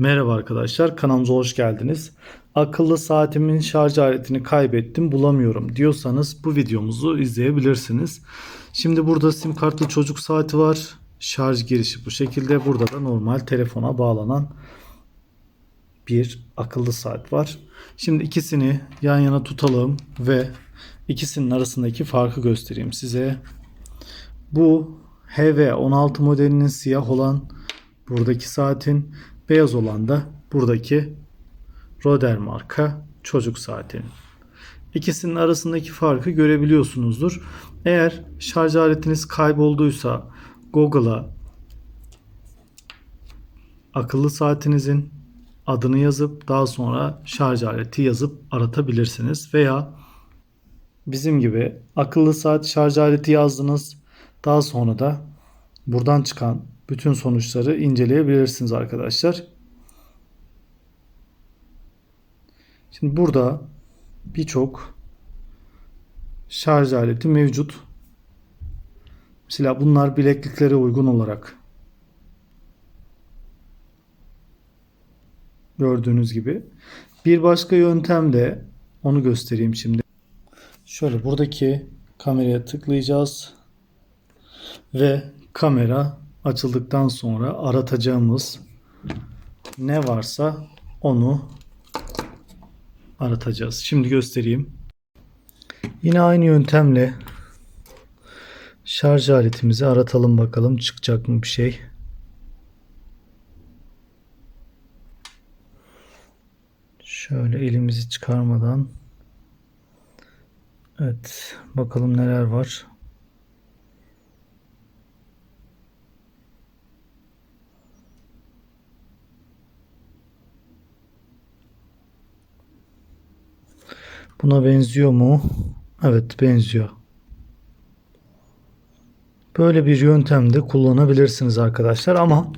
Merhaba arkadaşlar kanalımıza hoş geldiniz. Akıllı saatimin şarj aletini kaybettim bulamıyorum diyorsanız bu videomuzu izleyebilirsiniz. Şimdi burada sim kartlı çocuk saati var. Şarj girişi bu şekilde. Burada da normal telefona bağlanan bir akıllı saat var. Şimdi ikisini yan yana tutalım ve ikisinin arasındaki farkı göstereyim size. Bu HV16 modelinin siyah olan buradaki saatin beyaz olan da buradaki Roder marka çocuk saatin. İkisinin arasındaki farkı görebiliyorsunuzdur. Eğer şarj aletiniz kaybolduysa Google'a akıllı saatinizin adını yazıp daha sonra şarj aleti yazıp aratabilirsiniz. Veya bizim gibi akıllı saat şarj aleti yazdınız. Daha sonra da buradan çıkan bütün sonuçları inceleyebilirsiniz arkadaşlar. Şimdi burada birçok şarj aleti mevcut. Mesela bunlar bilekliklere uygun olarak gördüğünüz gibi. Bir başka yöntem de onu göstereyim şimdi. Şöyle buradaki kameraya tıklayacağız ve kamera açıldıktan sonra aratacağımız ne varsa onu aratacağız. Şimdi göstereyim. Yine aynı yöntemle şarj aletimizi aratalım bakalım çıkacak mı bir şey. Şöyle elimizi çıkarmadan Evet bakalım neler var. Buna benziyor mu? Evet benziyor. Böyle bir yöntemde kullanabilirsiniz arkadaşlar ama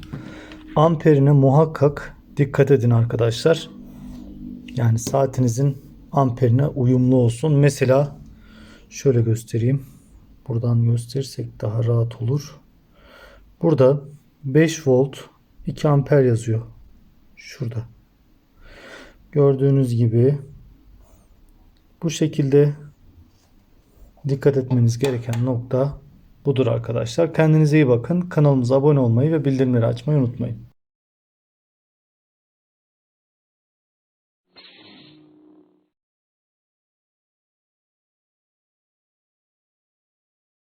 amperine muhakkak dikkat edin arkadaşlar. Yani saatinizin amperine uyumlu olsun. Mesela şöyle göstereyim. Buradan gösterirsek daha rahat olur. Burada 5 volt 2 amper yazıyor. Şurada. Gördüğünüz gibi bu şekilde dikkat etmeniz gereken nokta budur arkadaşlar. Kendinize iyi bakın. Kanalımıza abone olmayı ve bildirimleri açmayı unutmayın.